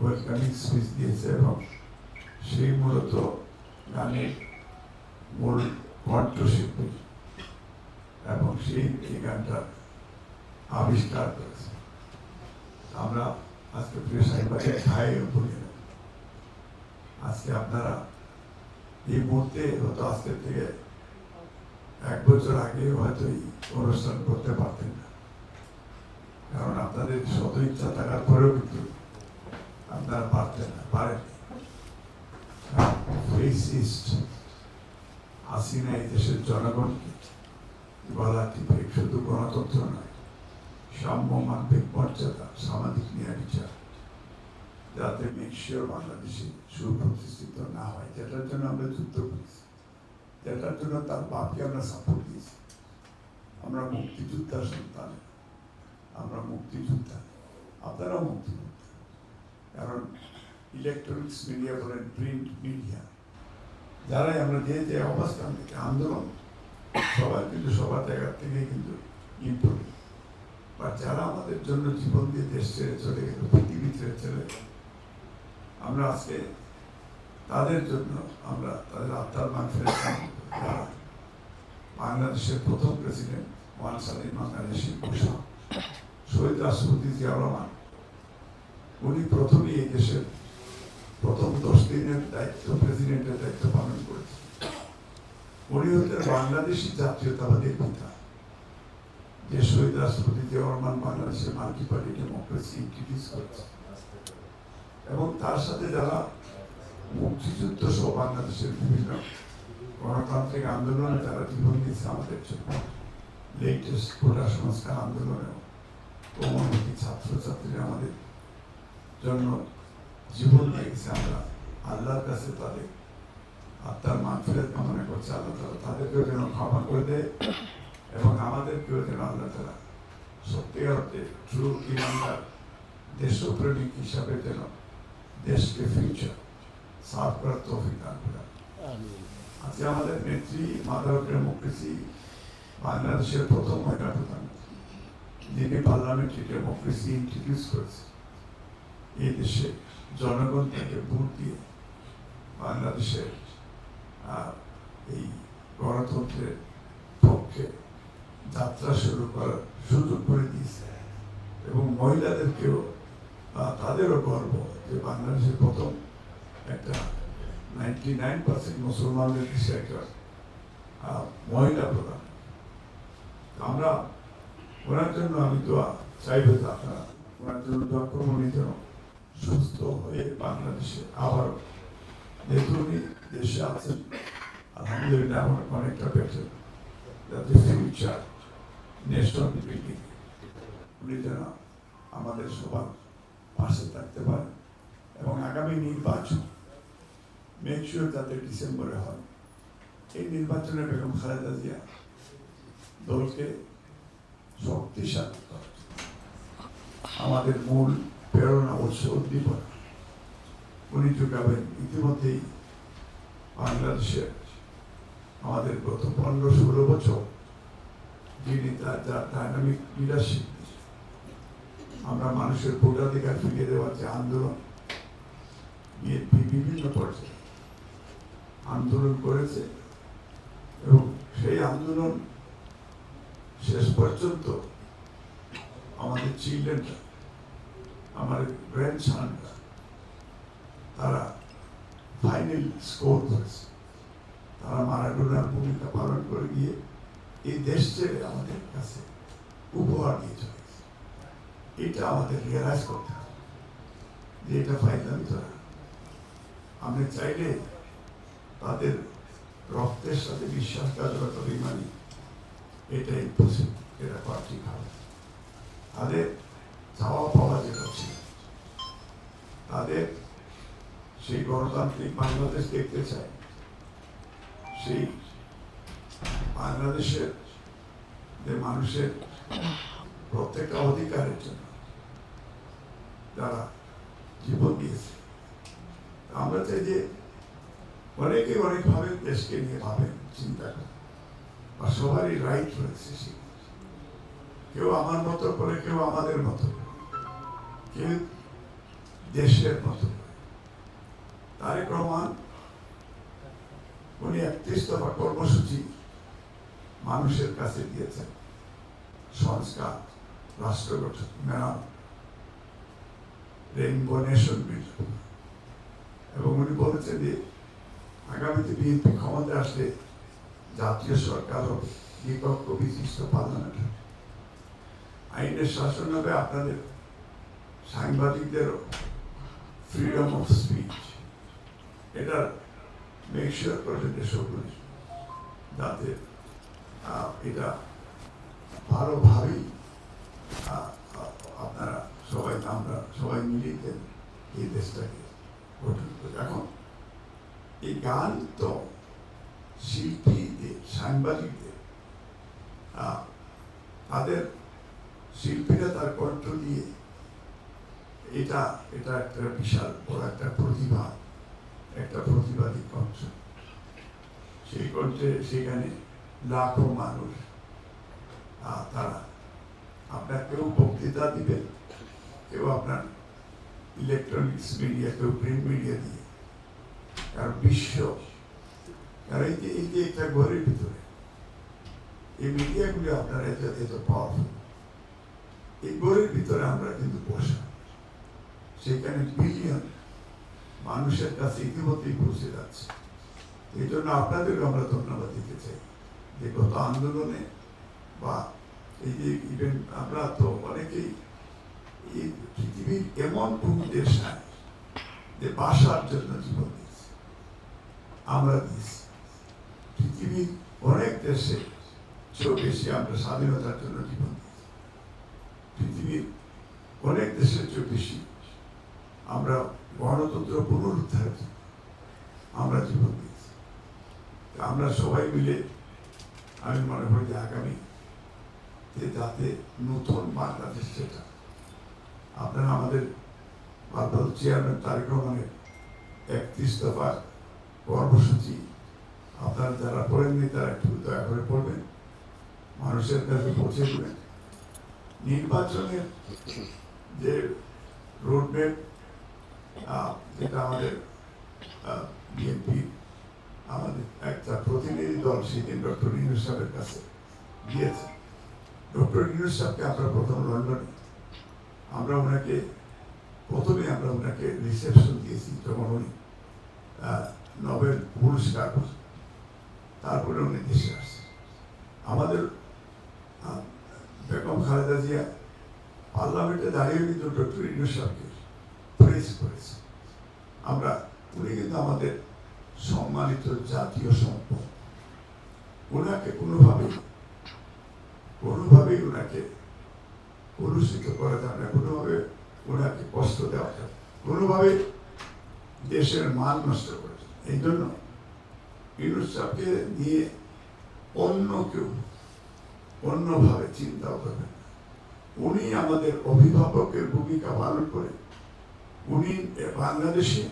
Welcoming speech দিয়েছে এবং সেই মূলত গানের মূল কণ্ঠশিল্পী এবং সেই এই গানটার আবিষ্কার করেছে আমরা আজকে প্রিয় সাংবাদিক খাই বলি না। আজকে আপনারা এই মুহূর্তে হয়তো আজকের থেকে এক বছর আগে হয়তো এই অনুষ্ঠান করতে পারতেন না কারণ আপনাদের শত ইচ্ছা থাকার পরেও কিন্তু আপনারা পারতেন না পারেন ফেসিস্ট হাসিনা এই দেশের জনগণকে গলা টিপে, শুধু গণতন্ত্র নয়, সাম্য, মানবিক মর্যাদা, সামাজিক ন্যায় বিচার, যাতে মেকশিওর বাংলাদেশে সুপ্রতিষ্ঠিত না হয়, যেটার জন্য আমরা যুদ্ধ করেছি, যেটার জন্য তার বাপকে আমরা সাপোর্ট দিয়েছি। আমরা মুক্তিযোদ্ধার সন্তান আমরা মুক্তিযোদ্ধা, আপনারাও মুক্তিযোদ্ধা। কারণ ইলেকট্রনিক্স মিডিয়া বলেন প্রিন্ট মিডিয়া যারাই আমরা যে যে অবস্থান থেকে আন্দোলন, সবাই কিন্তু সবার জায়গা থেকে কিন্তু ইম্পর্টেন্ট বা যারা আমাদের জন্য জীবন দিয়ে দেশ ছেড়ে চলে গেল, পৃথিবী ছেড়ে চলে আমরা আজকে তাদের জন্য আমরা তাদের আত্মার মান আনব। যারা বাংলাদেশের প্রথম প্রেসিডেন্ট ওয়ান স্বাধীন বাংলাদেশের ঘোষণা শহীদ রাষ্ট্রপতি জিয়াউর রহমান উনি প্রথমেই এই দেশের প্রথম দশ দিনের দায়িত্ব প্রেসিডেন্টের দায়িত্ব পালন করেছেন। উনি হতেন বাংলাদেশি জাতীয়তাবাদের পিতা। যে শহীদ রাষ্ট্রপতি জিয়াউর রহমান বাংলাদেশের মাল্টি পার্টি ডেমোক্রেসি ইন্ট্রোডিউস করেছে। এবং তার সাথে যারা মুক্তিযুদ্ধ সহ বাংলাদেশের বিভিন্ন গণতান্ত্রিক আন্দোলনে যারা জীবন দিয়েছে আমাদের জন্য। লেটেস্ট কোটা সংস্কার আন্দোলনেও কমনমুখী ছাত্রছাত্রীরা আমাদের জন্য জীবন দিয়েছে আমরা। আল্লাহর কাছে তাদের আত্মার মানফিরাত কামনা করছে আল্লাহ তালা তাদেরকেও যেন ক্ষমা করে দেয় এবং আমাদেরকেও যেন আল্লাহ তালা সত্যি অর্থে ট্রু ইমানদার দেশপ্রেমিক হিসাবে যেন দেশকে ফিউচার সাফ করার তৌফিক দান করেন আজকে আমাদের নেত্রী মাদার ডেমোক্রেসি বাংলাদেশের প্রথম মহিলা প্রধানমন্ত্রী যিনি পার্লামেন্টারি ডেমোক্রেসি ইন্ট্রোডিউস করেছে এই দেশে জনগণ থেকে ভোট দিয়ে বাংলাদেশের এই গণতন্ত্রের পক্ষে যাত্রা শুরু করার সুযোগ করে দিয়েছে। এবং মহিলাদেরকেও তাদেরও গর্ব যে বাংলাদেশের প্রথম একটা নাইনটি নাইন পার্সেন্ট মুসলমানদের দেশে একটা মহিলা প্রধান। আমরা ওনার জন্য আমি দোয়া চাইবে আপনারা ওনার জন্য দোয়া করব যেন সুস্থ হয়ে বাংলাদেশে আবার যেহেতু উনি দেশে আছেন। আলহামদুলিল্লাহ, আমার অনেকটা বেটার যাতে ফিউচার নেশন বিল্ডিং উনি যেন আমাদের সবার পাশে থাকতে পারেন এবং আগামী নির্বাচন মেক শিওর যাতে ডিসেম্বরে হয়। এই নির্বাচনে বেগম খালেদা জিয়া দলকে শক্তিশালী করে। আমাদের মূল প্রেরণা উৎস উদ্দীপনা। উনি যোগাবেন ইতিমধ্যেই বাংলাদেশের আমাদের গত পনেরো ষোলো বছর যিনি তার যার ডাইনামিক লিডারশিপ আমরা মানুষের ভোটাধিকার ফিরিয়ে দেওয়ার যে আন্দোলন বিএনপি বিভিন্ন পর্যায়ে আন্দোলন করেছে এবং সেই আন্দোলন শেষ পর্যন্ত আমাদের চিলড্রেনরা আমার গ্র্যান্ড সানরা তারা ফাইনাল স্কোর করেছে। তারা মারাডোনার ভূমিকা পালন করে গিয়ে এই দেশ ছেড়ে আমাদের কাছে উপহার দিয়ে চলে। এটা আমাদের রিয়েলাইজ করতে হবে যে এটা ফাইনাল তারা আমরা চাইলে তাদের রক্তের সাথে বিশ্বাসঘাতকতা বিমানি এটা ইম্পসিবল এটা করা ঠিক হবে তাদের চাওয়া পাওয়া যেটা ছিল তাদের সেই গণতান্ত্রিক বাংলাদেশ দেখতে চায় সেই বাংলাদেশের যে মানুষের প্রত্যেকটা অধিকারের জন্য যারা জীবন দিয়েছে আমরা চাই যে অনেকে অনেকভাবে দেশকে নিয়ে ভাবেন, চিন্তা করেন, বা সবারই রাইট রয়েছে সে কেউ আমার মতো করে, কেউ আমাদের মতো। কেউ দেশের মতো। তারেক রহমান, উনি একত্রিশ দফা কর্মসূচি মানুষের কাছে দিয়েছেন। সংস্কার, রাষ্ট্র গঠন, মেরামত রেইনবো নেশন এবং উনি বলেছেন যে, আগামীতে বিএনপি ক্ষমতা আসলে জাতীয় সরকার হবে বিপক্ষ বিশিষ্ট হবে। আইনের শাসন হবে আপনাদের সাংবাদিকদেরও ফ্রিডম অফ স্পিচ এটার মেক শিওর করবেন সবুজ যাতে এটা ভালোভাবেই আপনারা সবাই, আমরা সবাই মিলিয়ে দেন এই দেশটাকে গঠন করে। এখন এই গান তো শিল্পীদের সাংবাদিকদের তাদের শিল্পীরা তার কণ্ঠ দিয়ে এটা এটা একটা বিশাল বড় একটা প্রতিভা। একটা প্রতিবাদী কণ্ঠ। সেই কণ্ঠে সেখানে লাখো মানুষ আহ, তারা আপনার কেউ বক্তৃতা দিবেন। কেউ আপনার ইলেকট্রনিক্স মিডিয়া কেউ প্রিন্ট মিডিয়া দিয়ে। কারণ বিশ্ব কারণ এই যে এই যে একটা ঘরের ভিতরে এই মিডিয়াগুলি আপনার এত এত পাওয়ারফুল এই ঘরের ভিতরে আমরা কিন্তু বসা। সেখানে বিলিয়ন মানুষের কাছে ইতিমধ্যেই পৌঁছে যাচ্ছে। এই জন্য আপনাদেরকে আমরা ধন্যবাদ দিতে চাই। যে গত আন্দোলনে বা এই যে ইভেন্ট আমরা তো অনেকেই এই পৃথিবীর এমন কোনো দেশ নাই যে বাসার জন্য জীবন দিয়েছে। আমরা দিয়েছি। পৃথিবীর অনেক দেশে চেয়েও বেশি আমরা স্বাধীনতার জন্য জীবন দিয়েছি। পৃথিবীর অনেক দেশের চেয়েও বেশি আমরা গণতন্ত্র পুনরুদ্ধারের জন্য আমরা জীবন দিয়েছি। আমরা সবাই মিলে আমি মনে করি যে আগামী যে যাতে নতুন বাংলাদেশ সেটা আপনারা আমাদের ভারপ্রাপ্ত চেয়ারম্যান তারেক রহমানের একত্রিশ দফার কর্মসূচি, আপনারা যারা পড়েননি তারা একটু দয়া করে পড়বেন। মানুষের কাছে পৌঁছে দেবেন। নির্বাচনের যে রোডম্যাপ যেটা আমাদের বিএনপি আমাদের একটা প্রতিনিধি দল সেদিন ডক্টর ইউনুস সাহেবের কাছে দিয়েছে ডক্টর ইউনুস সাহেবকে আমরা প্রথম লন্ডনে আমরা ওনাকে প্রথমে আমরা ওনাকে রিসেপশন দিয়েছি যখন উনি নোবেল পুরস্কার তারপরে উনি দেশে আসছে আমাদের বেগম খালেদা জিয়া পার্লামেন্টে দাঁড়িয়ে কিন্তু ডক্টর ইউনুস সাহেবকে প্রেস করেছে। আমরা উনি কিন্তু আমাদের সম্মানিত জাতীয় সম্পদ ওনাকে কোনোভাবেই কোনোভাবেই ওনাকে কলুষিত করা যাবে না কোনোভাবে ওনাকে কষ্ট দেওয়া যাবে। কোনোভাবে দেশের মান নষ্ট করে যাবে না। এই জন্য ইউনুস সাহকে নিয়ে অন্য কেউ অন্যভাবে চিন্তাও করবেন উনি আমাদের অভিভাবকের ভূমিকা পালন করে উনি বাংলাদেশে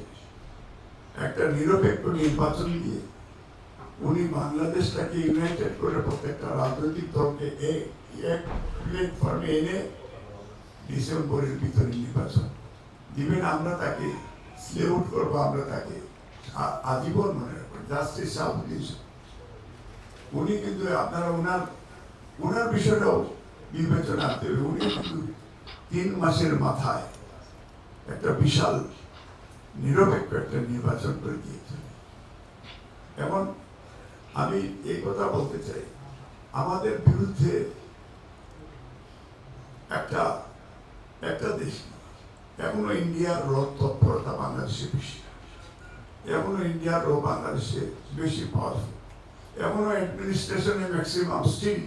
একটা নিরপেক্ষ নির্বাচন দিয়ে উনি বাংলাদেশটাকে ইউনাইটেড করে প্রত্যেকটা রাজনৈতিক দলকে এক প্ল্যাটফর্মে এনে ডিসেম্বরের ভিতরে নির্বাচন। দিবেন আমরা তাকে স্লেউট করব, আমরা তাকে আজীবন মনে রাখব। জাস্টিস সাউথ উনি কিন্তু আপনারা ওনার ওনার বিষয়টাও বিবেচনা আনতে হবে। উনি কিন্তু তিন মাসের মাথায় একটা বিশাল নিরপেক্ষ একটা নির্বাচন করে দিয়েছেন এবং আমি এই কথা বলতে চাই, আমাদের বিরুদ্ধে একটা একটা দেশ। এখনও ইন্ডিয়ার র তৎপরতা বাংলাদেশে বেশি এখনও ইন্ডিয়ার র বাংলাদেশে বেশি পাওয়ারফুল এখনও অ্যাডমিনিস্ট্রেশনে ম্যাক্সিমাম স্টিল